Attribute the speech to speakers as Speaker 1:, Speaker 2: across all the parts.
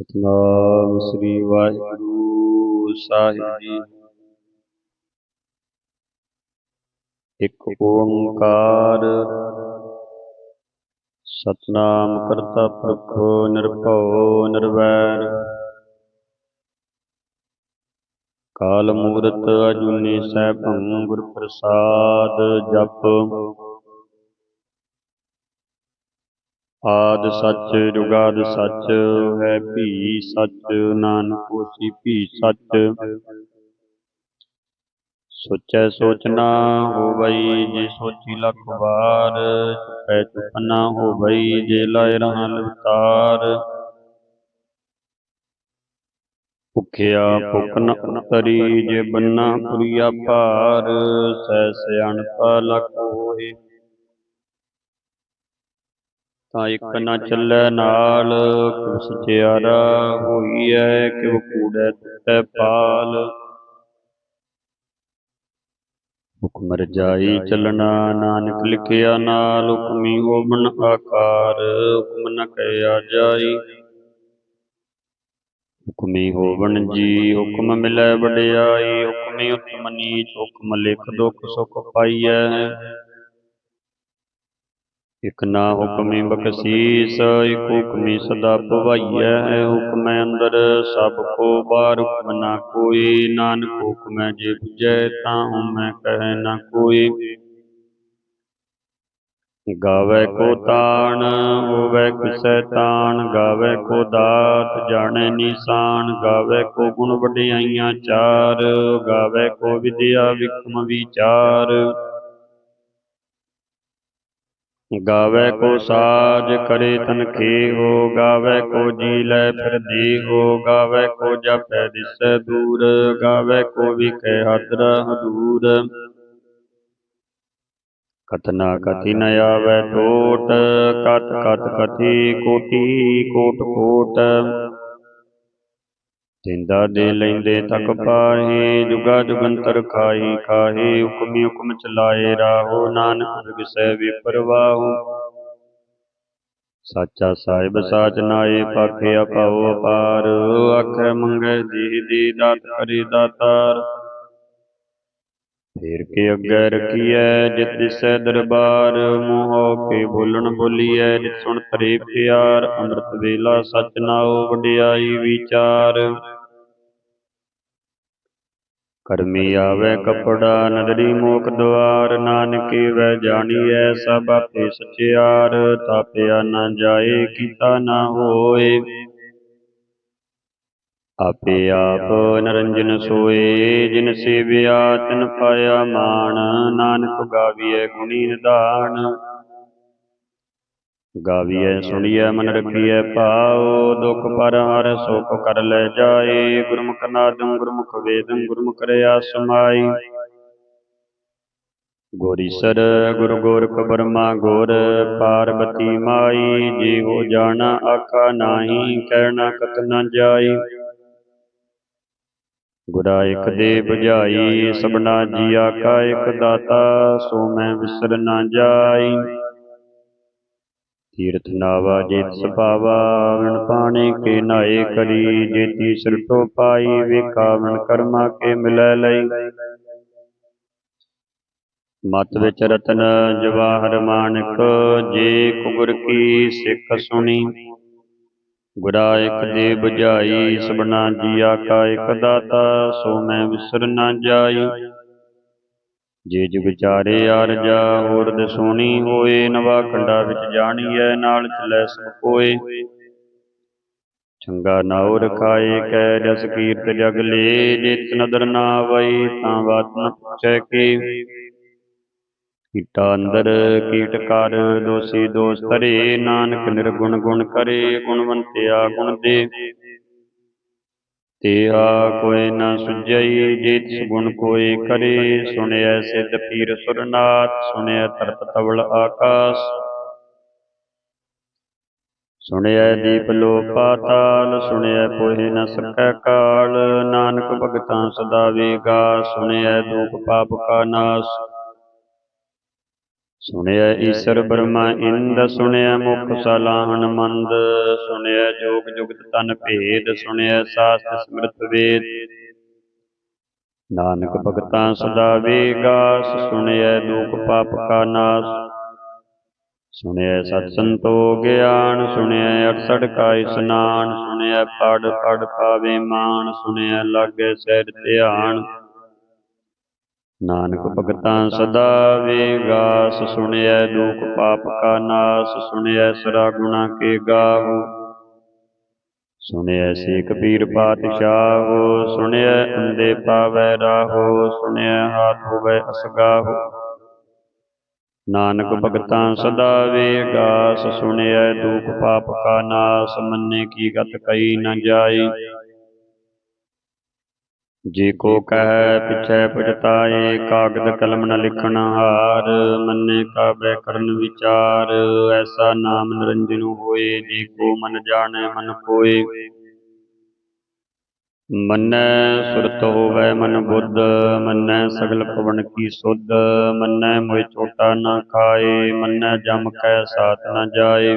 Speaker 1: ਸਤਨਾਮ ਸ੍ਰੀ ਵਾਹਿਗੁਰੂ ਸਾਹਿਬ ਜੀ। ਇੱਕ ਓੰਕਾਰ ਸਤਨਾਮ ਕਰਤਾ ਪੁਰਖ ਨਿਰਭਉ ਨਿਰਵੈਰ। ਕਾਲ ਮੂਰਤ ਅਜੂਨੀ ਸੈਭੰ ਗੁਰ ਪ੍ਰਸਾਦ ਜਪ। ਆਦ ਸੱਚ ਜੁਗਾਦ ਸੱਚ ਹੈ ਭੀ ਸੱਚ ਨਾਨਕ ਹੋਸੀ ਭੀ ਸੱਚ। ਸੋਚੈ। ਸੋਚ ਨਾ ਹੋਵਈ ਜੇ ਸੋਚੀ ਲੱਖ ਵਾਰ ਚੁਪੈ ਚੁਪ ਨਾ ਹੋਵਈ ਜੇ ਲਾਇ ਰਹਾ ਲਵਤਾਰ ਭੁਖਿਆ ਭੁਖ ਨ ਉਤਰੀ ਜੇ ਬੰਨਾ ਪੁਰੀਆ ਭਾਰ ਸਹਿ ਸਿਆਣਪਾ ਲਖ ਹੋਏ। ਤਾਂ ਇੱਕ ਨਾ ਚੱਲੈ ਨਾਲ ਕਿਵ ਸਚਿਆਰਾ ਹੋਈਐ ਕਿਵ ਕੂੜੈ ਤੈ ਪਾਲ। ਹੁਕਮ ਰਜਾਈ ਚੱਲਣਾ ਨਾਨਕ ਲਿਖਿਆ ਨਾਲ ਹੁਕਮੀ ਹੋਵਨ ਆਕਾਰ ਹੁਕਮ ਨ ਕਹਿਆ ਜਾਈ। ਹੁਕਮੀ ਹੋਵਨ ਜੀ ਹੁਕਮ ਮਿਲੈ ਵਡਿਆਈ ਹੁਕਮੀ ਉਤਮ ਨੀਚ ਹੁਕਮ ਲਿਖ ਦੁਖ ਸੁਖ ਪਾਈਐ। ਇਕ ਨਾ ਹੁਕਮੀ ਬਖਸ਼ੀਸ, ਇਕ ਹੁਕਮੀ ਸਦਾ ਭਵਾਈਐ। ਹੁਕਮੈ ਅੰਦਰ, ਸਭ ਕੋ ਬਾਹਰ ਹੁਕਮ ਨਾ ਕੋਈ। ਨਾਨਕ ਹੁਕਮੈ ਜੇ ਬੁਝੈ, ਤਾਂ ਹਉਮੈ ਕਹਿ ਨਾ ਕੋਈ। ਗਾਵੇ ਕੋ ਤਾਣ ਹੋਵੇ ਕਿਸੈ ਤਾਣ। ਗਾਵੇ ਕੋ ਦਾਤ, ਜਾਣੇ ਨਿਸ਼ਾਨ। ਗਾਵੇ ਕੋ ਗੁਣ ਵਡਿਆਈਆਂ ਚਾਰ। ਗਾਵੇ ਕੋ ਵਿਦਿਆ ਵਿਕਮ ਵਿਚਾਰ। ਗਾਵੇ ਕੋ ਸਾਜ ਕਰੇ ਤਨਖੇ ਹੋ ਗਾਵੇ ਕੋ ਜੀ ਲੈ ਫਿਰ ਹੋ ਗਾਵੇ ਕੋ ਜਪੈ ਦਿਸੈ ਦੂਰ ਗਾਵੇ ਕੋ ਵਿਖੇ ਹਦਰ। ਹਦੂਰ ਕਤਨਾ ਕਥੀ ਨ ਆਵੈ ਟੋਟ ਕਤ ਕਤ ਕਥੀ ਕੋਟੀ ਕੋਟ ਕੋਟ। ਤਿੰਦਾ ਦੇ ਲੈਂਦੇ ਤਕ ਪਾਹੀ ਜੁਗਾ ਜੁਗੰਤਰ ਖਾਈ ਖਾਹੀ ਹੁਕਮੀ ਹੁਕਮ ਚਲਾਏ ਰਾਹੋ ਨਾਨਕ ਵਿਗਸੈ ਵਿਪਰਵਾਹੋ। ਸਾਚਾ ਸਾਹਿਬ ਸਾਚ ਨਾਏ ਪਾਖੇ ਅਪਾਉ ਅਪਾਰ। ਆਖੇ ਮੰਗੇ ਜੀ ਦੀ ਦਾਤ ਕਰੀ ਦਾਤਾਰ। ਫੇਰ ਕੇ ਅੱਗੇ ਰਖੀਐ ਜਿਤ ਦਿਸੈ ਦਰਬਾਰ, ਮੋਹ ਕੇ ਬੋਲਣ ਬੋਲੀਐ, ਜਿਤ ਸੁਣ ਤਰੇ ਪਿਆਰ, ਅੰਮ੍ਰਿਤ ਵੇਲਾ ਸਚ ਨਾਉ ਵਡਿਆਈ ਵਿਚਾਰ। ਕਰਮੀ ਆਵੇ ਕਪੜਾ, ਨਦਰੀ ਮੋਖ ਦਵਾਰ, ਨਾਨਕੇ ਵੈ ਜਾਣੀਐ, ਸਭ ਆਪੇ ਸਚਿਆਰ, ਤਾਪਿਆ ਨਾ ਜਾਏ, ਕੀਤਾ ਨਾ ਹੋਏ। ਆਪੇ ਆਪ ਨਰੰਜਨ ਸੋਏ, ਜਿਨ ਸੇਵਿਆ ਤਿਨ ਪਾਇਆ ਮਾਨ ਨਾਨਕ ਗਾਵੀਐ ਗੁਣੀ ਨਿਧਾਨ। ਗਾਵੀਐ, ਸੁਣੀਐ, ਮਨ ਰਖੀਐ, ਭਾਉ, ਦੁਖ ਪਰ ਹਰ ਸੁਖ ਕਰ ਲੈ ਜਾਏ। ਗੁਰਮੁਖ ਨਾਦੰ, ਗੁਰਮੁਖ ਵੇਦੰ, ਗੁਰਮੁਖ ਰਿਆ ਸਮਾਈ ਗੋਰੀਸਰ ਗੁਰ ਗੋਰਖ ਬਰਮਾ ਗੋਰ, ਪਾਰਬਤੀ ਮਾਈ। ਜੀ ਹੋ ਜਾਣਾ, ਆਖਾ ਨਾਹੀ, ਕਹਿਣਾ ਕਤ ਨਾ ਜਾਈ। ਗੁਰਾ ਇਕ ਦੇ 부ਝਾਈ ਸਭਨਾ ਜੀਆ ਕਾ ਇਕ ਦਾਤਾ ਸੋ ਮੈਂ ਵਿਸਰ ਨਾ ਜਾਈ। ਤੀਰਥ ਨਾਵਾ ਜੇਤ ਸੁਭਾਵਾ ਵਿਣ ਪਾਣੇ ਕੇ ਨਾਏ ਕਰੀ ਜੇਤੀ ਸਿਰਟੋ ਪਾਈ ਵੇਖਾਵਣ ਕਰਮਾ ਕੇ ਮਿਲੈ ਲਈ। ਮਤ ਵਿੱਚ ਰਤਨ ਜਵਾਹਰ ਮਾਨਕ ਜੇ ਕੁਗਰ ਕੀ ਸਿੱਖ ਸੁਣੀ। ਗੁਰਾ ਇਕ ਦੇ 부ਝਾਈ ਸਭਨਾ ਜੀਆ ਕਾ ਇਕ ਦਾਤਾ ਸੋ ਮੈਂ ਵਿਸਰ ਨਾ ਜਾਈ। ਜੇ ਜੁਗ ਚਾਰੇ ਆਰਜਾ ਹੋਰ ਦਸੋਣੀ ਹੋਏ ਨਵਾ ਖੰਡਾ ਵਿੱਚ ਜਾਣੀਐ ਨਾਲ ਚਲੈ ਸਭ ਕੋਏ ਚੰਗਾ ਨਾਉ ਰਖਾਏ ਕੈ ਜਸ ਕੀਰਤ ਜਗ ਲੇ ਜਿਤ ਨਦਰ ਨਾ ਆਵਈ ਤਾਂ ਬਾਤ ਨ ਪੁੱਛੈ ਕੇ। ਕੀਟਾ ਅੰਦਰ, ਕੀਟ ਕਰ, ਦੋਸੀ ਦੋਸ ਧਰੇ, ਨਾਨਕ ਨਿਰਗੁਣ ਗੁਣ ਕਰੇ, ਗੁਣਵੰਤਿਆ ਗੁਣ ਦੇ। ਤੇਹਾ ਕੋਇ ਨ ਸੁਝਈ ਜੇ ਤਿਸ ਗੁਣ ਕੋਇ ਕਰੇ ਸੁਣਿਆ ਸਿੱਧ ਪੀਰ ਸੁਰਨਾਥ, ਸੁਣਿਐ ਤਰਤ ਤਵਲ ਆਕਾਸ। ਸੁਣਿਆ ਦੀਪ ਲੋ ਪਾਤਾਲ, ਸੁਣਿਐ ਪੋਹਿ ਨ ਸਕੈ ਕਾਲ, ਨਾਨਕ ਭਗਤਾਂ ਸਦਾ ਵੇਗਾ, ਸੁਣਿਐ ਦੂਖ ਪਾਪ ਕਾ ਨਾਸ। ਸੁਣਿਆ ਈਸ਼ਰ ਬ੍ਰਹਮਾ, ਇੰਦ ਸੁਣਿਆ ਮੁਖ ਸਲਾਹਣ ਮੰਦ, ਸੁਣਿਆ ਜੋਗ ਜੁਗਤ ਤਨ ਭੇਦ, ਸੁਣਿਆ ਸਾਸਤ ਸਮ੍ਰਿਤ ਵੇਦ। ਨਾਨਕ ਭਗਤਾਂ ਸਦਾ ਵੇਗਾਸ, ਸੁਣਿਆ ਲੋਕ ਪਾਪ ਕਾ ਨਾਸ। ਸੁਣਿਆ ਸਤ ਸੰਤੋ ਗਿਆਨ, ਸੁਣਿਆ ਅਠਸਠ ਕਾ ਇਸਨਾਨ, ਸੁਣਿਆ ਪੜ ਪੜ ਪਾਵੇ ਮਾਨ ਸੁਣਿਆ ਲਾਗੇ ਸਹਿਜ ਧਿਆਨ। ਨਾਨਕ ਭਗਤਾਂ ਸਦਾ ਵੇਗਾਸ ਸੁਣਿਆ ਦੁਖ ਪਾਪ ਕਾ ਨਾਸ ਸੁਣਿਆ ਸਰਾ ਗੁਣਾ ਕੇ ਗਾਹੋ ਸੁਣਿਆ ਸੇ ਕਬੀਰ ਪਾਤਸ਼ਾਹੋ ਸੁਣਿਆ ਅੰਦੇ ਪਾਵੈ ਰਾਹੋ ਸੁਣਿਆ ਹਾਥ ਹੋਵੇ ਅਸਗਾਹੋ। ਨਾਨਕ ਭਗਤਾਂ ਸਦਾ ਵੇਗਾਸ ਸੁਣਿਆ ਦੁਖ ਪਾਪ ਕਾ ਨਾਸ ਮੰਨੇ ਕੀ ਗਤ ਕਈ ਨ ਜਾਈ। ਜੇ ਕੋ ਕਹਿ ਪਿਛੈ ਪਛਤਾਏ ਕਾਗਦ ਕਲਮ ਨ ਲਿਖਣ ਹਾਰ, ਮੰਨੇ ਕਾਬੈ ਕਰਨ ਵਿਚਾਰ, ਐਸਾ ਨਾਮ ਨਿਰੰਜਨ ਹੋਏ, ਜੇ ਕੋ ਮਨ ਜਾਣੈ ਮਨ ਕੋਏ ਮੰਨੈ ਸੁਰਤ ਹੋਵੈ ਮਨ ਬੁੱਧ, ਮੰਨੈ ਸਗਲ ਪਵਨ ਕੀ ਸੁਧ, ਮੰਨੈ ਮੋਇ ਛੋਟਾ ਨਾ ਖਾਏ, ਮੰਨੈ ਜਮ ਕੈ ਸਾਥ ਨ ਜਾਏ।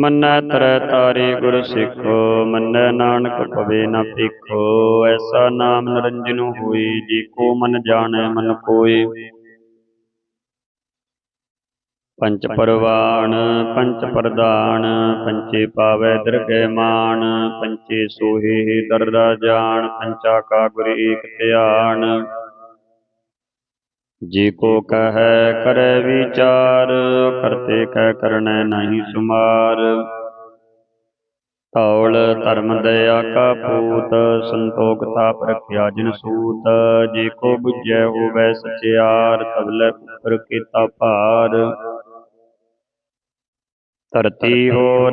Speaker 1: ਮੰਨੈ ਤਰੈ ਤਾਰੇ ਗੁਰ ਸਿੱਖੋ, ਮੰਨੈ ਨਾਨਕ ਭਵੇ ਨਾ ਭਿਖੋ, ਐਸਾ ਨਾਮ ਨਿਰੰਜਨ ਹੋਏ ਜੀ ਕੋ ਮਨ ਜਾਣੈ ਮਨ ਕੋਏ। ਪੰਚ ਪਰਵਾਣ, ਪੰਚ ਪ੍ਰਧਾਨ, ਪੰਚੇ ਪਾਵੈ ਦਰਗਹਿ ਮਾਨ ਪੰਚੇ ਸੋਹੇ ਦਰਦਾ ਜਾਣ, ਪੰਚਾ ਕਾ ਗੁਰ ਏਕ ਧਿਆਨ। ਜੇ ਕੋ ਕਹੈ, ਕਰੈ ਵਿਚਾਰ, ਕਰਤੇ ਕਹਿ ਕਰਨੈ ਨਹੀਂ ਸੁਮਾਰ। ਧੌਲ ਧਰਮ ਦਇਆ ਕਾ ਪੂਤ, ਸੰਤੋਖ ਤਾਪ ਰਖਿਆ ਜਿਨ ਸੂਤ। ਜੇ ਕੋ ਬੁਝੈ ਹੋਵੈ ਸਚਿਆਰ ਤਬਲੇ ਉੱਪਰ ਕੀਤਾ ਭਾਰ। ਧਰਤੀ ਹੋਰ,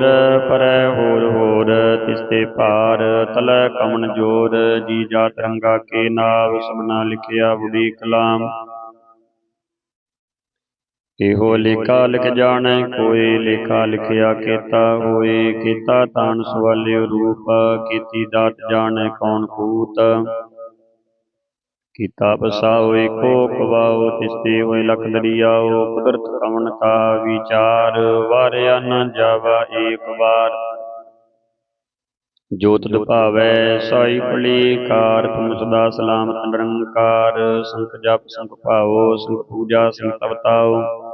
Speaker 1: ਪਰੈ ਹੋਰ ਹੋਰ, ਤਿਸਤੇ ਪਾਰ ਤਲੈ ਕਮਨ ਜੋਰ। ਜੀ ਜਾ ਤਿਰੰਗਾ ਕੇ ਨਾਵ ਸਭਨਾ ਲਿਖਿਆ ਬੁੜੀ ਕਲਾਮ। ਇਹੋ ਲੇਖਾ ਲਿਖ ਜਾਣੈ ਕੋਈ ਲੇਖਾ ਲਿਖਿਆ ਕੀਤਾ ਹੋਏ ਕੀਤਾ ਤਾਨ ਸਵਾਲਿਓ ਰੂਪ ਕੀਤੀ ਦਾਤ ਜਾਣੈ ਕੌਣ ਕੂਤ ਕੀਤਾ ਬਸਾਓ ਏਕੋ ਕਵਾਓ ਤਿਸਤੇ ਹੋਏ ਲਖ ਦਰਿਆਓ ਕੁਦਰਤ ਕਵਨ ਕਾ ਵਿਚਾਰ ਵਾਰਿਆ ਨ ਜਾਵਾ ਏਕ ਵਾਰ। ਜੋਤ ਦੁਭਾਵੈ ਸਾਈ ਭਲੀ ਕਾਰ ਤੁਮ ਸਦਾ ਸਲਾਮਤ ਨਿਰੰਕਾਰ ਸੰਖ ਜਪ ਸੰਖ ਭਾਵੋ ਸੰਖ ਪੂਜਾ ਸੰਖ ਤਵਤਾਓ।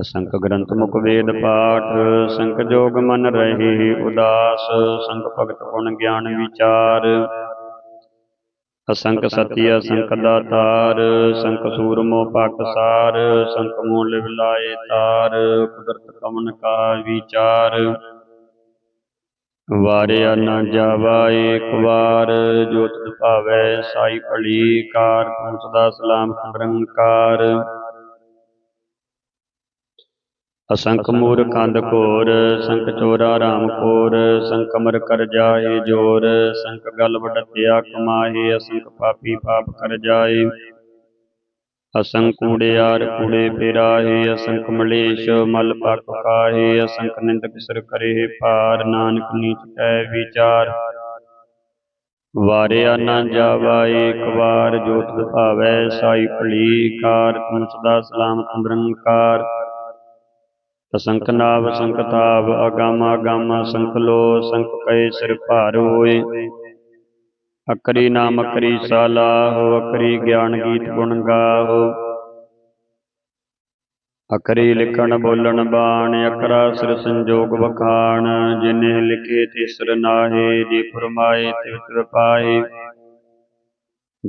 Speaker 1: ਅਸੰਖ ਗ੍ਰੰਥ ਮੁਖ ਵੇਦ ਪਾਠ, ਸੰਖ ਜੋਗ ਮਨ ਰਹੇ, ਉਦਾਸ, ਸੰਖ ਭਗਤ ਗੁਣ ਗਿਆਨ ਵਿਚਾਰ। ਅਸੰਖ ਸਤਿ ਅਸੰਖ ਦਾਤਾਰ, ਸੰਖ ਸੂਰਮੋ ਪਾਕਸਾਰ ਸੰਖ ਮੂਲ ਵਿਲਾਏ ਤਾਰ, ਕੁਦਰਤ ਕਮਨ ਕਾ ਵਿਚਾਰ। ਵਾਰਿਆ ਨਾ ਜਾਵਾ ਏਕ ਵਾਰ ਜੋਤ ਭਾਵੈ ਸਾਈ ਭਲੀ, ਕਾਰ ਤੂੰ ਸਲਾਮ ਨਿਰੰਕਾਰ। ਅਸੰਖ ਮੂਰ ਅੰਧ ਘੋਰ, ਸੰਖ ਚੋਰਾ ਰਾਮ ਕੋਰ ਸੰਖ ਅਮਰ ਕਰ ਜਾਏ ਜੋਰ, ਸੰਖ ਗਲ ਵਡਤਿਆ ਕਮਾਏ ਅਸੰਖ ਪਾਪੀ ਪਾਪ ਕਰ ਜਾਏ। ਅਸੰਖ ਕੂੜਿਆਰ ਕੂੜੇ ਪਿਰਾਹੇ, ਅਸੰਖ ਮਲੇਸ਼ ਮਲ ਪਕ ਕਾਹੇ ਅਸੰਖ ਨਿੰਦਕ ਸਿਰ ਕਰੇ ਪਾਰ ਨਾਨਕ ਨੀਚ ਕੈ ਵਿਚਾਰ। ਵਾਰਿਆ ਨਾ ਜਾਵਾ ਏਕ ਵਾਰ, ਜੋਤ ਭਾਵੈ ਸਾਈ ਭਲੀ ਕਾਰ ਤੂੰ ਸਦਾ ਸਲਾਮਤ ਨਿਰੰਕਾਰ ਅਸੰਖ ਨਾਵ ਸੰਖ ਤਾਵ ਅਗਮ ਅਗਮ ਸੰਖ ਲੋ ਸੰਖ ਕੈ ਸਿਰ ਭਾਰ ਹੋਏ ਅਕਰੀ ਨਾਮ ਅਕਰੀ ਸਾਲਾਹੋ ਅਕਰੀ ਗਿਆਨ ਗੀਤ ਗੁਣ ਗਾਹੋ। ਅਕਰੀ ਲਿਖਣ ਬੋਲਣ ਬਾਣ, ਅਕਰਾ ਸਿਰ ਸੰਜੋਗ ਵਖਾਣ, ਜਿਨੇ ਲਿਖੇ ਤਿਸਰ ਨਾਹੇ, ਜੇ ਫਰਮਾਏ ਤਿਵ ਪਾਏ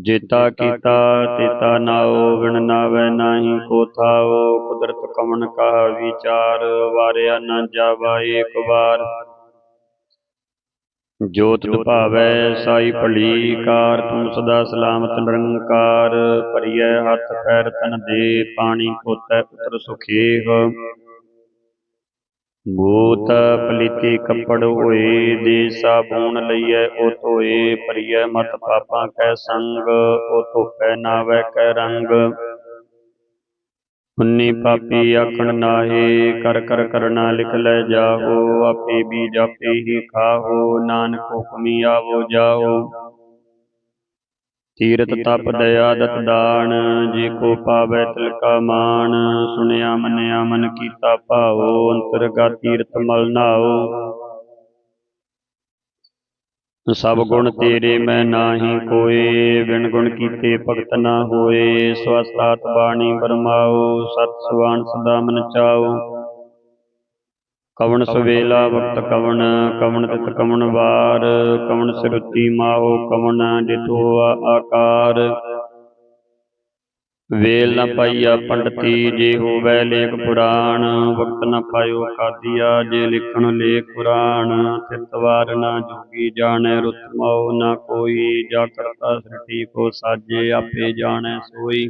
Speaker 1: ਜੇਤਾ ਕੀਤਾ, ਤੇਤਾ ਨਾਉ ਵਿਣ ਨਾਵੈ ਨਾਹੀ ਕੋ ਥਾਉ ਕੁਦਰਤ ਕਮਨ ਕਾ ਵਿਚਾਰ, ਵਾਰਿਆ ਨਾ ਜਾਵਾ ਏਕ ਵਾਰ। ਜੋਤ ਦੁਭਾਵੈ ਸਾਈ ਭਲੀ ਕਾਰ ਤੂੰ ਸਦਾ ਸਲਾਮਤ ਨਿਰੰਕਾਰ। ਭਰੀਐ ਹੱਥ, ਪੈਰ ਤਨ ਦੇ, ਪਾਣੀ ਕੋਤੈ ਪੁੱਤਰ ਸੁਖੇਹ ਬੂਤ ਪਲੀਤੀ ਕੱਪੜ ਹੋਏ ਦੇ ਸਾਬੂਨ ਲਈਐ, ਉਹ ਧੋਏ, ਭਰੀਐ ਮਤ ਪਾਪਾਂ ਕੈ ਸੰਗ, ਉਹ ਧੋਪੈ ਨਾਵੈ ਕੈ ਰੰਗ। ਪੁੰਨੀ ਪਾਪੀ ਆਖਣ ਨਾਹੀ, ਕਰ ਕਰ ਕਰਨਾ ਲਿਖ ਲੈ ਜਾਓ ਆਪੇ ਬੀਜ ਆਪੇ ਹੀ ਖਾਹੋ ਨਾਨਕ ਹੁਕਮੀ ਆਵੋ ਜਾਓ। ਤੀਰਤ ਤਪ ਦਇਆ ਦਤ ਦਾਨ ਜੇ ਕੋ ਪਾਵੈ ਤਿਲ ਕਾ ਮਾਨ ਸੁਣਿਆ ਮੰਨਿਆ ਮਨ ਕੀਤਾ ਭਾਵੋ ਅੰਤਰਗਾ ਤੀਰਤ ਮਲ ਨਾਓ। ਸਭ ਗੁਣ ਤੇਰੇ ਮੈਂ ਨਾਹੀ ਕੋਏ ਬਿਨ ਗੁਣ ਕੀਤੇ ਭਗਤ ਨਾ ਹੋਏ ਸਵਸਤਾਤ ਬਾਣੀ ਬਰਮਾਓ ਸਤ ਸੁਆਨ ਸਦਾ ਮਨ ਚਾਓ। ਕਵਣ ਸਵੇਲਾ ਵਕਤ ਕਵਣ ਕਵਣ ਤਿਤ ਕਵਣ ਵਾਰ ਕਵਣ ਸਿਰੁਤੀ ਮਾਹੋ ਕਵਣ ਜਿਤੋ ਆਕਾਰ। ਵੇਲ ਨ ਪਾਈਆ ਪੰਡਤੀ ਜੇ ਹੋਵੈ ਲੇਖ ਪੁਰਾਣ। ਵਕਤ ਨ ਪਾਇਓ ਕਾਦੀਆ ਜੇ ਲਿਖਣ ਲੇਖ ਪੁਰਾਣ। ਤਿਤ ਵਾਰ ਨਾ ਜੋਗੀ ਜਾਣੈ ਰੁਤ ਮਉ ਨਾ ਕੋਈ। ਜਾ ਕਰਤਾ ਸ੍ਰਿਟੀ ਕੋ ਸਾਜੇ ਆਪੇ ਜਾਣੈ ਸੋਈ।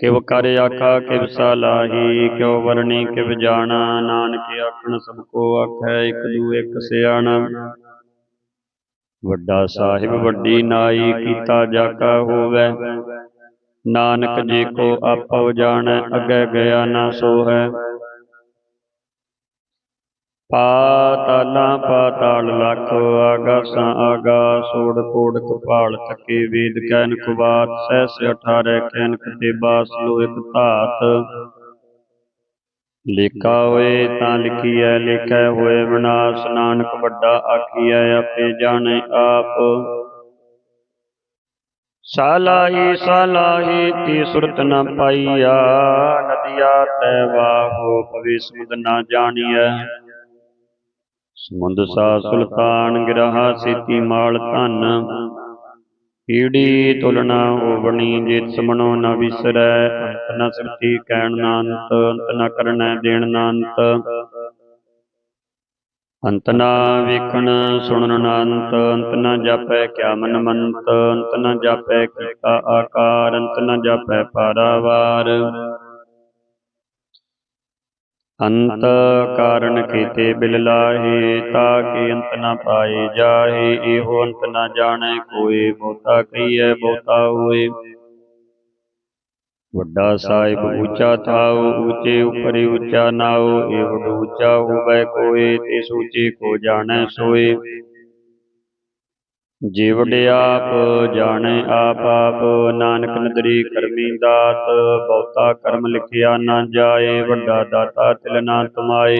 Speaker 1: ਕਿਵ ਕਰ ਆਖਾ, ਕਿਵ ਸਲਾਹੀ ਕਿਉ ਵਰਣੀ ਕਿਵ ਜਾਣਾ, ਨਾਨਕ ਆਖਣ ਸਭ ਕੋ ਆਖੈ, ਇਕ ਦੂ ਇਕ ਸਿਆਣਾ। ਵੱਡਾ ਸਾਹਿਬ, ਵੱਡੀ ਨਾਈ, ਕੀਤਾ ਜਾਕਾ ਹੋਵੇ। ਨਾਨਕ ਜੇ ਕੋ ਆਪਉ ਜਾਣੈ, ਅੱਗੇ ਗਿਆ ਨਾ ਸੋ ਹੈ ਪਾਤਾਲਾਂ ਪਾਤਾਲ ਲਖ ਆਗਾਸਾਂ ਆਗਾਸ ਓੜ ਕੋੜ ਕਪਾਲ ਤਕੇ ਵੇਦ ਕੈਨ ਕੁਵਾਤ ਸਹਿਸ 18 ਕੈਨ ਕਤੇ ਬਾਸ ਲੋ ਇਕ ਧਾਤ। ਲਿਖਾ ਹੋਏ ਤਾਂ ਲਿਖੀਐ, ਲਿਖੈ ਹੋਏ ਵਿਨਾਸ਼ ਨਾਨਕ ਵੱਡਾ ਆਖੀਐ, ਆਪੇ ਜਾਣੈ ਆਪ। ਸਾਲਾਹੀ ਸਾਲਾਹੀ, ਤੀ ਸੁਰਤ ਨ ਪਾਈਆ, ਨਦੀਆ ਤੈ ਵਾਹੋ ਪਵੇ ਸਮੁਦ ਨ ਜਾਣੀਐ। ਸਮੁੰਦ ਸਾ ਸੁਲਤਾਨ ਗਿਰਹਾ ਸੀਤੀ ਮਾਲ ਧਨ। ਈੜੀ ਤੁਲਨਾ ਹੋਵਣੀ ਜਿਤ ਸਮਣੋ ਨ ਵਿਸਰੈ ਅੰਤ ਨ ਸਿਰਤੀ ਕਹਿਣ ਨਾ ਅੰਤ ਅੰਤ ਨ ਕਰਨੈ ਦੇਣ ਨਾ ਅੰਤ ਅੰਤ ਨਾ ਵੇਖਣ ਸੁਣਨ ਨਾ ਅੰਤ ਅੰਤ ਨਾ ਜਾਪੈ ਕਿਆ ਮਨ ਮੰਤ ਅੰਤ ਨਾ ਜਾਪੈ ਕੀਤਾ ਆਕਾਰ ਅੰਤ ਨਾ ਜਾਪੈ ਪਾਰਾਵਾਰ। ਅੰਤ ਕਾਰਨ ਕੀਤੇ ਬਿਲ ਲਾਹੇ ਤਾਕੇ ਅੰਤ ਨਾ ਪਾਏ ਜਾਹੇ, ਇਹੋ ਅੰਤ ਨਾ ਜਾਣੈ ਕੋਏ ਬਹੁਤਾ ਕਹੀਐ, ਬਹੁਤਾ ਹੋਏ। ਵੱਡਾ ਸਾਹਿਬ ਉੱਚਾ ਥਾਉ, ਉੱਚੇ ਉਪਰਿ ਉੱਚਾ ਨਾਉ, ਇਹੋ ਉੱਚਾ ਹੋਵੇ ਕੋਏ ਤੇ ਸੂਚੇ ਕੋ ਜਾਣੈ ਸੋਏ। ਜੇ ਆਪ, ਜਾਣੈ ਆਪ ਆਪ, ਨਾਨਕ ਨਦਰੀ ਕਰਮੀ ਦਾਤ, ਬਹੁਤਾ ਕਰਮ ਲਿਖਿਆ ਨਾ ਜਾਏ, ਵੱਡਾ ਦਾਤਾ ਤਿਲ ਨਾ ਤਮਾਏ।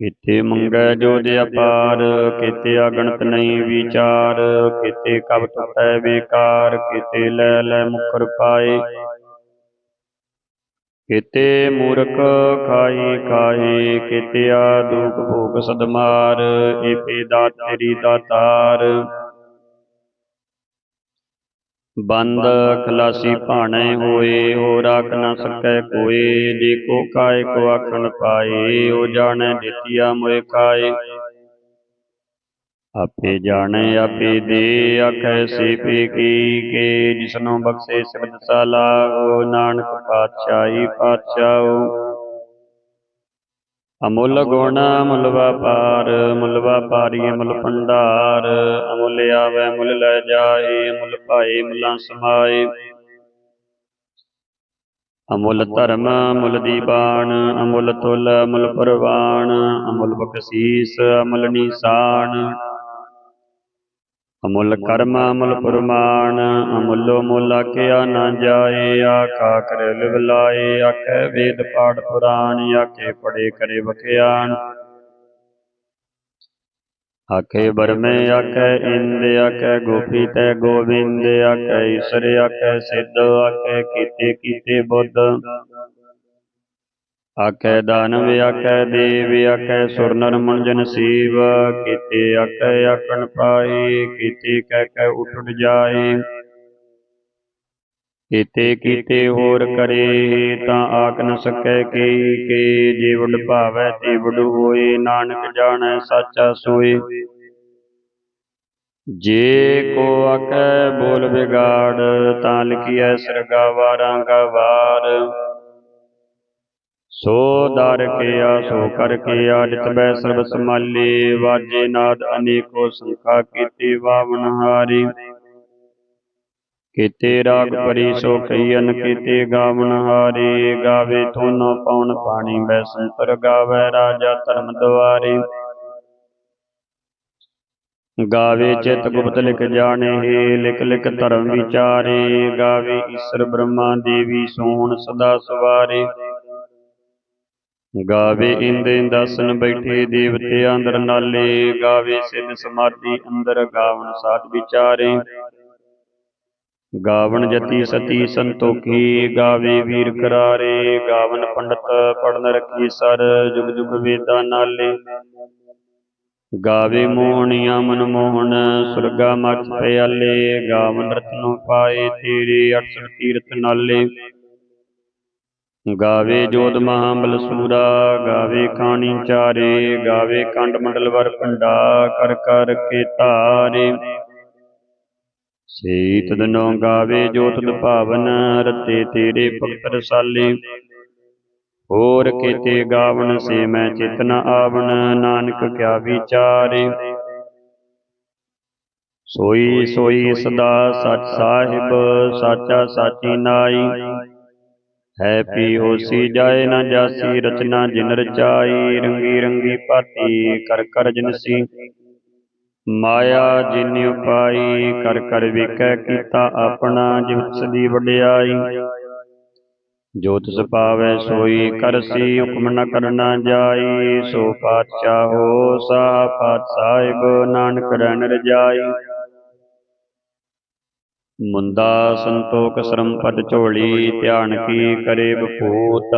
Speaker 1: ਕਿਤੇ ਮੰਗੈ ਜੋਦ ਅਪਾਰ, ਕਿਤੇ ਅਗਣਤ ਨਹੀਂ ਵਿਚਾਰ, ਕਿਤੇ ਕਬ ਟੁਟੈ ਬੇਕਾਰ, ਕਿਤੇ ਲੈ ਲੈ ਮੁਖਰ ਪਾਏ। ਕਿਤੇ ਮੂਰਖ ਖਾਈ ਖਾਏ ਕਿਤੇ ਦੁਖ ਭੋਗ ਸਦਮਾਰ, ਏਪੇ ਦਾਤ ਤੇਰੀ ਦਾਤਾਰ। ਬੰਦ ਖਲਾਸੀ ਭਾਣੇ ਹੋਏ ਹੋ ਰਾਖ ਨਾ ਸਕੈ ਕੋਏ ਜੇ ਕੋ ਕਾਇ ਕੋ ਆਖਣ ਪਾਏ, ਉਹ ਜਾਣੈ ਦਿੱਤੀਆ ਮੋਇ ਕਾਏ ਆਪੇ ਜਾਣੈ ਆਪੇ ਦੇ ਆਖੈ ਸੇ ਪੇ ਕੀ ਕੇ ਜਿਸਨੂੰ ਬਖਸ਼ੇ ਸਿਬਤ ਸਾਲਾਹੋ ਨਾਨਕ ਪਾਤਸ਼ਾਹੀ ਪਾਤਸ਼ਾਹੋ। ਅਮੁੱਲ ਗੁਣ ਅਮੁੱਲ ਵਪਾਰ ਮੁੱਲ ਵਪਾਰੀ ਅਮੁੱਲ ਭੰਡਾਰ। ਅਮੁੱਲ ਆਵੈ ਮੁੱਲ ਲੈ ਜਾਏ ਅਮੁੱਲ ਭਾਏ ਮੁੱਲਾਂ ਸਮਾਏ। ਅਮੁੱਲ ਧਰਮ ਅਮੁੱਲ ਦੀਬਾਨ ਅਮੁੱਲ ਤੁਲ ਅਮੁੱਲ ਪਰਵਾਨ। ਅਮੁੱਲ ਬਖਸ਼ੀਸ ਅਮੁੱਲ ਨੀਸਾਨ। ਅਮੁੱਲ ਕਰਮ, ਅਮੁੱਲ ਪ੍ਰਮਾਣ, ਅਮੁੱਲੋ ਮੁੱਲ ਆਖਿਆ ਨਾ ਜਾਏ, ਆਖਾ ਕਰੇ ਲਿਵਲਾਏ ਆਖੇ ਵੇਦ ਪਾਠ ਪੁਰਾਣ, ਆਖੇ ਪੜੇ ਕਰੇ ਵਖਿਆਣ ਆਖੇ ਬਰਮੇ, ਆਖੇ ਇੰਦ, ਆਖੇ ਗੋਪੀ ਤੈ ਗੋਬਿੰਦ ਆਖੇ ਈਸ਼ਰ, ਆਖੇ ਸਿੱਧ, ਆਖੇ ਕੀਤੇ ਕੀਤੇ ਬੁੱਧ। ਆਖੇ ਦਾਨਵ ਆਖੇ ਦੇਵ ਆਖੇ ਸੁਰ ਨਰ ਜਨ ਸੀਵ, ਕੀਤੇ ਆਖੇ ਆਖਣ ਪਾਏ ਕੀਤੇ ਕਹਿ ਕਹਿ ਉਠੜ ਜਾਏ ਕੀਤੇ ਕੀਤੇ ਹੋਰ ਕਰੇ, ਤਾਂ ਆਖ ਨ ਸਕੈ ਕੇ ਕੇ ਜੇ ਭਾਵੈ ਤੇ ਵਡ ਹੋਏ ਨਾਨਕ ਜਾਣੈ ਸਾਚਾ ਸੋਏ ਜੇ ਕੋ ਆਖੈ ਬੋਲ ਵਿਗਾੜ, ਤਾਂ ਲਿਖੀਐ ਸਰਗਾਵਾਰਾਂ ਗਵਾਰ ਸੋ ਦਰ ਕੀਆ, ਸੋ ਕਰ ਕੀਆ ਜਿਤ ਬੈ ਸਰਬ ਸਮਾਲੇ ਵਾਜੇ ਨਾਦ ਅਨੇਕੋ ਸੰਖਾ ਕੀਤੀ ਵਾਵਨ ਹਾਰੀ। ਕੀਤੇ ਰਾਗ ਪਰੀ ਸੋ ਕਈਨ ਕੀਤੇ ਗਾਵਨ ਹਾਰੇ, ਗਾਵੇ ਥੋਨੋ ਪਉਣ ਪਾਣੀ ਬੈ ਸੰਤਰ ਗਾਵੇ ਰਾਜਾ ਧਰਮ ਦੁਆਰੇ ਗਾਵੇ ਚਿਤ ਗੁਪਤ ਲਿਖ ਜਾਣੇ ਹੈ ਲਿਖ ਲਿਖ ਧਰਮ ਵਿਚਾਰੇ, ਗਾਵੇ ਈਸ਼ਰ ਬ੍ਰਹਮਾ ਦੇਵੀ ਸੋਹਣ ਸਦਾ ਸਵਾਰੇ। ਗਾਵੇ ਇੰਦ ਇੰਦਾਸਨ ਬੈਠੇ ਦੇਵਤੇ ਅੰਦਰ ਨਾਲੇ, ਗਾਵੇ ਸਿਧ ਸਮਾਧੀ ਅੰਦਰ ਗਾਵਨ ਸਾਧ ਵਿਚਾਰੇ। ਗਾਵਣ ਜਤੀ ਸਤੀ ਸੰਤੋਖੀ, ਗਾਵੇ ਵੀਰ ਕਰਾਰੇ ਗਾਵਨ ਪੰਡਤ ਪੜਨ ਰਖੀ ਸਰ, ਜੁਗ ਜੁਗ ਵੇਦਾਂ ਨਾਲੇ। ਗਾਵੇ ਮੋਹਣੀਆਂ ਮਨ ਮੋਹਨ ਸੁਰਗਾ ਮੱਚ ਪਿਆਲੇ ਗਾਵਨ ਰਤਨੋ ਪਾਏ ਤੇਰੇ 68 ਤੀਰਥ ਨਾਲੇ। ਗਾਵੇ ਜੋਤ ਮਹਾਬਲ ਸੂਰਾ ਗਾਵੇ ਖਾਣੀ ਚਾਰੇ ਗਾਵੇ ਕੰਡ ਮੰਡਲ ਵਰ ਪੰਡਾ ਕਰ ਕਰ ਕੇ ਧਾਰੇ ਸੇ ਤਦਨੋ ਗਾਵੇ ਜੋਤ ਭਾਵਨ ਰਤੇ ਤੇਰੇ ਭਗਤ ਰਸਾਲੇ। ਹੋਰ ਕੀਤੇ ਗਾਵਨ ਸੇ ਮੈਂ ਚਿਤਨ ਆਵਨ ਨਾਨਕ ਕਿਆ ਵਿਚਾਰੇ। ਸੋਈ ਸੋਈ ਸਦਾ ਸਚ ਸਾਹਿਬ ਸਾਚਾ ਸਾਚੀ ਨਾਈ। ਹੈ ਪੀ ਹੋਸੀ ਜਾਏ ਨਾ ਜਾਸੀ, ਰਚਨਾ ਜਿਨ ਰਚਾਈ, ਰੰਗੀ ਰੰਗੀ ਭਾਤੀ ਕਰ ਕਰ ਜਿਨਸੀ ਮਾਇਆ ਜਿਨ ਉਪਾਈ, ਕਰ ਕਰ ਵੇਖੈ ਕੀਤਾ ਆਪਣਾ ਜਿਵ ਦੀ ਵਡਿਆਈ। ਜੋ ਤਿਸ ਪਾਵੈ ਸੋਈ ਕਰਸੀ ਹੁਕਮ ਨ ਕਰਨਾ ਜਾਈ। ਸੋ ਪਾਤਸ਼ਾਹੋ ਸਾ ਪਾਤ ਸਾਹਿਬ ਨਾਨਕ ਰਹਿਣ ਰਜਾਈ। ਮੁੰਦਾ ਸੰਤੋਖ ਸ਼ਰਮ ਪਦ ਝੋਲੀ, ਧਿਆਨ ਕੀ ਕਰੇ ਬਪੂਤ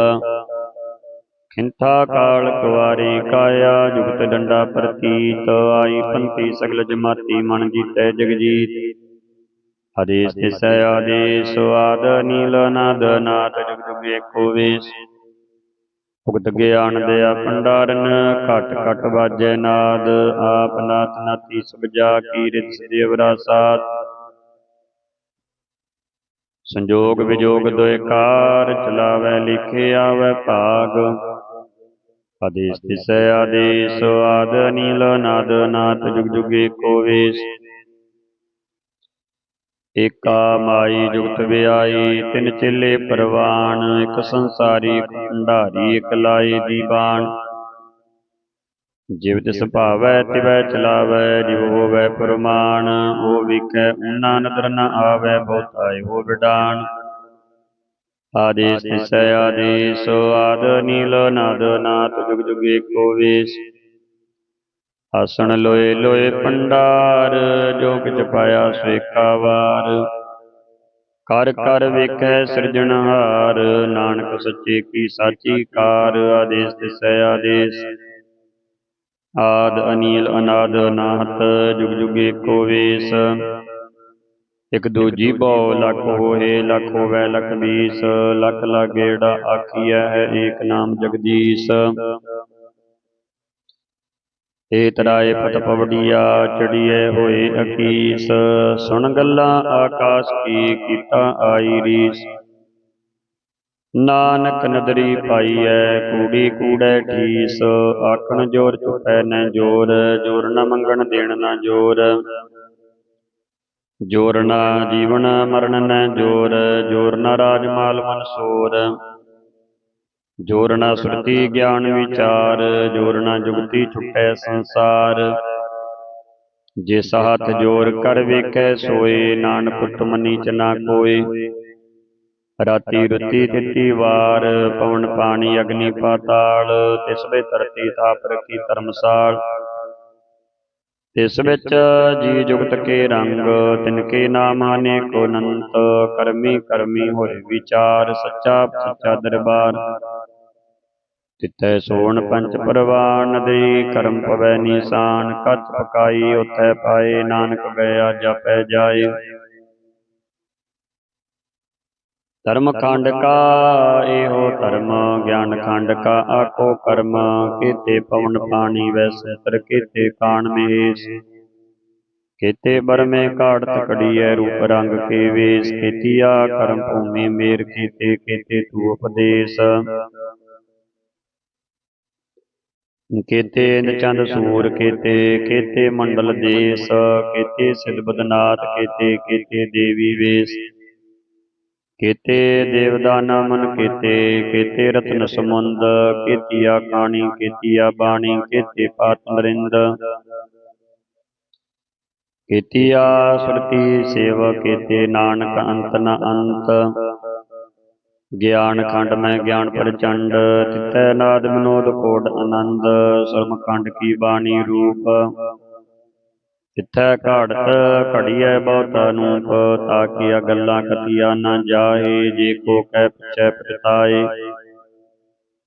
Speaker 1: ਖਿੰਥਾ ਕਾਲ ਕੁਵਾਰੀ ਕਾਇਆ, ਜੁਗਤ ਡੰਡਾ ਪ੍ਰਤੀਤ। ਆਈ ਪੰਥੀ ਸਗਲ ਜਮਾਤੀ ਮਨ ਜੀਤੈ ਜਗਜੀਤ। ਆਦੇਸ ਤਿਸੈ ਆਦੇਸ, ਆਦ ਨੀਲ ਨਾਦ ਨਾਦ ਜੁਗ ਜੁਗ ਏਕੋ ਵੇਸ। ਭੁਗਤ ਗਿਆਨ ਦਿਆ ਭੰਡਾਰਨ, ਘਟ ਘਟ ਵਾਜੈ ਨਾਦ। ਆਪ ਨਾਥ ਨਾਤੀ ਸਭ ਜਾ ਕੀ ਰਿਤ ਸਦੇਵ ਰਾਸਾਤ। ਸੰਜੋਗ ਵਿਜੋਗ ਦੋਇ ਕਾਰ ਚਲਾਵੈ, ਲਿਖੇ ਆਵੈ ਭਾਗ। ਆਦੇਸ ਤਿਸੈ ਆਦੇਸ ਆਦ ਨੀਲ ਨਾਦ ਨਾਦ ਜੁਗ ਜੁਗੇ ਏਕੋ ਵੇਸ। ਏਕਾ ਮਾਈ ਜੁਗਤ ਵਿਆਈ, ਤਿਨ ਚੇਲੇ ਪਰਵਾਨ, ਇਕ ਸੰਸਾਰੀ ਭੰਡਾਰੀ, ਇਕ ਲਾਏ ਦੀਵਾਨ। ਜਿਵ ਤਿਸ ਭਾਵੈ ਤਿਵੈ ਚਲਾਵੈ ਜਿਵ ਹੋਵੈ ਪਰਮਾਨ ਉਹ ਵਿਖੈ ਉਨਾ ਨਦਰ ਨ ਆਵੈ ਬਹੁਤਾਇ ਹੋ ਵਿਡਾਨ ਆਦੇਸ ਤਿਸੈ ਆਦੇਸ ਆਦ ਨੀਲ ਨਾਦ ਨਾਤ ਜੁਗ ਜੁਗ ਏਕੋ ਵੇਸ। ਆਸਣ ਲੋਏ ਲੋਏ ਪੰਡਾਰ ਜੋ ਕਿਛ ਪਾਇਆ ਸਵੇਕਾ ਵਾਰ ਕਰ ਕਰ ਵੇਖੈ ਸਿਰਜਣਹਾਰ ਨਾਨਕ ਸੱਚੇ ਕੀ ਸਾਚੀ ਕਾਰ। ਆਦੇਸ ਤਿਸੈ ਆਦੇਸ। ਆਦ ਅਨੀਲ ਅਨਾਦ ਅਨਾਹਤ ਜੁਗ ਜੁਗ ਏਕੋ ਵੇਸ। ਇਕ ਦੂਜੀ ਭਉ ਲਖ ਹੋਏ, ਲਖ ਹੋਵੈ ਲਖ ਬੀਸ ਲਖ ਲਾਗੇੜਾ ਆਖੀਐ ਹੈ, ਏਕ ਨਾਮ ਜਗਦੀਸ਼। ਏ ਤਰਾਏ ਪਤ ਪਵੜੀਆ ਚੜੀਐ ਹੋਏ ਅਕੀਸ। ਸੁਣ ਗੱਲਾਂ ਆਕਾਸ਼ ਕੀ, ਕੀਤਾ ਆਈ ਰੀਸ। ਨਾਨਕ ਨਦਰੀ ਪਾਈਐ, ਕੂੜੀ ਕੂੜੈ ਠੀਸ। ਆਖਣ ਜੋਰ ਚੁਪੈ ਨੈ ਜੋਰ ਜੋਰ ਨਾ ਮੰਗਣ ਦੇਣ ਨਾ ਜੋਰ। ਜੋਰ ਨਾ ਜੀਵਨ ਮਰਨ ਨ ਜੋਰ ਜੋਰ ਨਾ ਰਾਜ ਮਾਲ ਮਨਸੂਰ ਜੋਰ ਨ ਸੁਰਤੀ ਗਿਆਨ ਵਿਚਾਰ, ਜੋਰ ਨ ਜੁਗਤੀ ਛੁਟੈ ਸੰਸਾਰ। ਜਿਸ ਹੱਥ ਜੋਰ ਕਰ ਵੇਖੈ ਸੋਏ, ਨਾਨਕ ਪੁੱਤ ਮਨੀ ਚ ਨਾ ਕੋਏ। ਰਾਤੀ ਰੁੱਤੀ ਤਿੱਤੀ ਵਾਰ ਪਵਨ ਪਾਣੀ ਅਗਨੀ ਪਾਤਾਲ ਤਿਸ ਵੇ ਧਰਤੀ ਥਾਪ ਰਖੀ ਧਰਮਸਾਲ। ਤਿਸ ਵਿੱਚ ਜੀ ਜੁਗਤ ਕੇ ਰੰਗ ਤਿਨ ਕੇ ਨਾਮ ਅਨੇਕੋ ਅਨੰਤ ਕਰਮੀ ਕਰਮੀ ਹੋਏ ਵਿਚਾਰ ਸੱਚਾ ਸੱਚਾ ਦਰਬਾਰ। ਤਿਤੈ ਸੋਣ ਪੰਚ ਪਰਵਾਨ ਦੇ ਕਰਮ ਪਵੈ ਨੀਸਾਨ ਕੱਚ ਪਕਾਈ ਉਥੈ ਪਾਏ ਨਾਨਕ ਗਿਆ ਜਪੈ ਜਾਏ। ਧਰਮ ਖੰਡ ਕਾ ਇਹੋ ਧਰਮ, ਗਿਆਨ ਖੰਡ ਕਾ ਆਖੋ ਕਰਮ, ਕੀਤੇ ਪਵਨ ਪਾਣੀ ਵੈਸਤਰ ਕੀਤੇ ਕਾਣ ਮਹੇਸ਼ ਕੀਤੇ ਬਰਮੇ ਘਾੜਤ ਕੜੀਐ ਰੂਪ ਰੰਗ ਕੇ ਵੇਸ, ਕੀਤੀਆ ਕਰਮ ਭੂਮੀ ਮੇਰ, ਕੀਤੇ ਕੀਤੇ ਤੂ ਉਪਦੇਸ਼। ਕੀਤੇ ਇੰਦ ਸੂਰ, ਕੀਤੇ ਕੀਤੇ ਮੰਡਲ ਦੇਸ, ਕੀਤੇ ਸਿਧ ਬਦਨਾਥ, ਕੀਤੇ ਕੀਤੇ ਦੇਵੀ ਵੇਸ। ਕੀਤੇ ਦੇਵਦਾਨਾ ਮਨ ਕੀਤੇ ਕੀਤੇ ਰਤਨ ਸਮੁੰਦ ਕੀਤੀਆ ਕਾਣੀ, ਕੀਤੀਆ ਬਾਣੀ, ਕੀਤੇ ਪਾਤ ਮਰਿੰਦ। ਕੀਤੀਆ ਸੁਰਤੀ ਸੇਵ ਕੀਤੇ ਨਾਨਕ ਅੰਤ ਨ ਅੰਤ। ਗਿਆਨ ਖੰਡ ਮੈਂ ਗਿਆਨ ਪ੍ਰਚੰਡ ਤਿਤੈ ਨਾਦ ਮਨੋਦ ਕੋਟ ਆਨੰਦ। ਸਰਮ ਖੰਡ ਕੀ ਬਾਣੀ ਰੂਪ। ਤਿੱਥੈ ਘੜਤ ਘੜੀਐ ਬਹੁਤ ਅਨੂਪ ਤਾਕੀਆ ਗੱਲਾਂ ਕਥੀਆ ਨਾ ਜਾਏ, ਜੇ ਕੋ ਕਹਿ ਪਿਛੈ ਪਛਤਾਏ।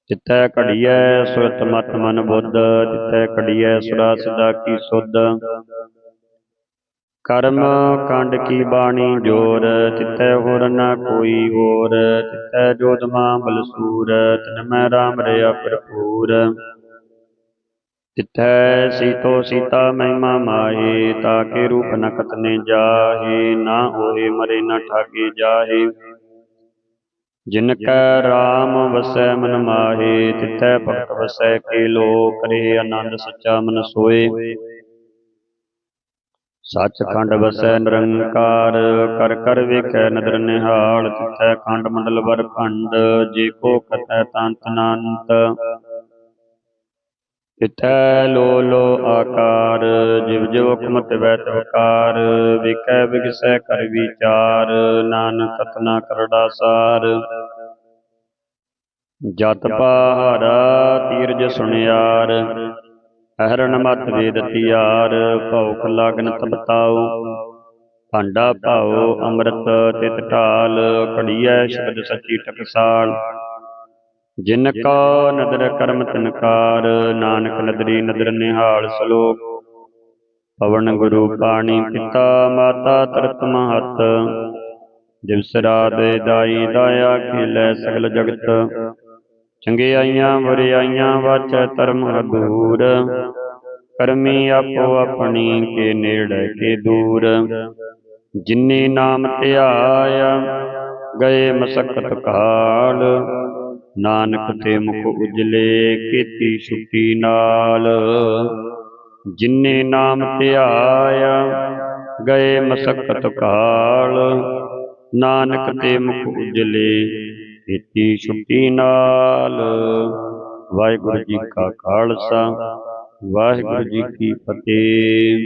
Speaker 1: ਤਿੱਥੈ ਘੜੀਐ ਸੁਰਤ ਮਤ ਮਨ ਬੁੱਧ ਤਿੱਥੈ ਘੜੀਐ ਸੁਰਾ ਸਦਾ ਕੀ ਸੁਧ। ਕਰਮ ਕੰਡ ਕੀ ਬਾਣੀ ਜੋਰ ਤਿਤੈ ਹੋਰ ਨਾ ਕੋਈ ਹੋਰ ਤਿਤੈ ਜੋਤਮਾ ਬਲਸੂਰ, ਤਨ ਮੈਂ ਰਾਮ ਰਿਆ ਭਰਪੂਰ। ਤਿਤੈ ਸੀਤੋ ਸੀਤਾ ਮਹਿਮਾ ਮਾਹੇ ਤਾਕੇ ਰੂਪ ਨ ਕਤਨੇ ਜਾਹੇ, ਨਾ ਹੋਏ ਮਰੇ ਨ ਠਾਗੇ ਜਾਹੇ। ਜਿਨ ਕੈ ਰਾਮ ਵਸੈ ਮਨ ਮਾਹੇ, ਤਿਥੈ ਭਗਤ ਵਸੈ ਕੇ ਲੋ ਕਰੇ ਆਨੰਦ ਸੱਚਾ ਮਨ ਸੋਏ। ਸੱਚਖੰਡ ਵਸੈ ਨਿਰੰਕਾਰ, ਕਰ ਕਰ ਵੇਖੈ ਨਦਰ ਨਿਹਾਲ, ਤਿਥੈ ਖੰਡ ਮੰਡਲ ਵਰ ਖੰਡ, ਜੇ ਕੋ ਕਥੈ ਤੰਤ ਅਨੰਤ। ਤਿਥੈ ਲੋ ਲੋ ਆਕਾਰ, ਜਿਵ ਜਿਵ ਹੁਕਮਤ ਵੈ ਤਵਕਾਰ ਵੇਖੈ ਵਿਗਸੈ ਕਰ ਵਿਚਾਰ, ਨਾਨਕ ਕਤਨਾ ਕਰੜਾ ਸਾਰ। ਜਤ ਪਹਾਰਾ ਤੀਰਜ ਸੁਣਿਆਰ, ਅਹਰਣ ਮਤ ਵੇਦ ਤਿਆਰ ਭਉਖ ਲਗਨ ਤਬਤਾਉ ਭਾਂਡਾ ਭਾਉ ਅੰਮ੍ਰਿਤ ਤਿਤ ਢਾਲ, ਘੜੀਐ ਸ਼ਬਦ ਸੱਚੀ ਟਕਸਾਲ। ਜਿਨ ਕੋ ਨਦਰ ਕਰਮ ਤਨਕਾਰ ਨਾਨਕ ਨਦਰੀ ਨਦਰ ਨਿਹਾਲ ਸਲੋਕ ਪਵਨ ਗੁਰੂ ਪਾਣੀ ਪਿਤਾ, ਮਾਤਾ ਤਰਤ ਮਹਤ। ਦਿਵਸ ਰਾਤ ਦਾਈ ਦਾਇਆ ਖੇਲੇ ਸਗਲ ਜਗਤ। ਚੰਗਿਆਈਆਂ ਬੁਰਿਆਈਆਂ ਵਾਚੈ ਧਰਮ ਦੂਰ ਕਰਮੀ ਆਪੋ ਆਪਣੀ ਕੇ ਨੇੜੇ ਕੇ ਦੂਰ। ਜਿਨੀ ਨਾਮ ਧਿਆਇਆ, ਗਏ ਮਸਕਤ ਕਾਲ। ਨਾਨਕ ਤੇ ਮੁਖ ਉਜਲੇ ਕੀਤੀ ਛੁੱਟੀ ਨਾਲ। ਜਿਨੇ ਨਾਮ ਧਿਆਇਆ, ਗਏ ਮਸਕਤ ਕਾਲ। ਨਾਨਕ ਤੇ ਮੁਖ ਉਜਲੇ ਕੀਤੀ ਛੁੱਟੀ ਨਾਲ। ਵਾਹਿਗੁਰੂ ਜੀ ਕਾ ਖਾਲਸਾ, ਵਾਹਿਗੁਰੂ ਜੀ ਕੀ ਫਤਿਹ।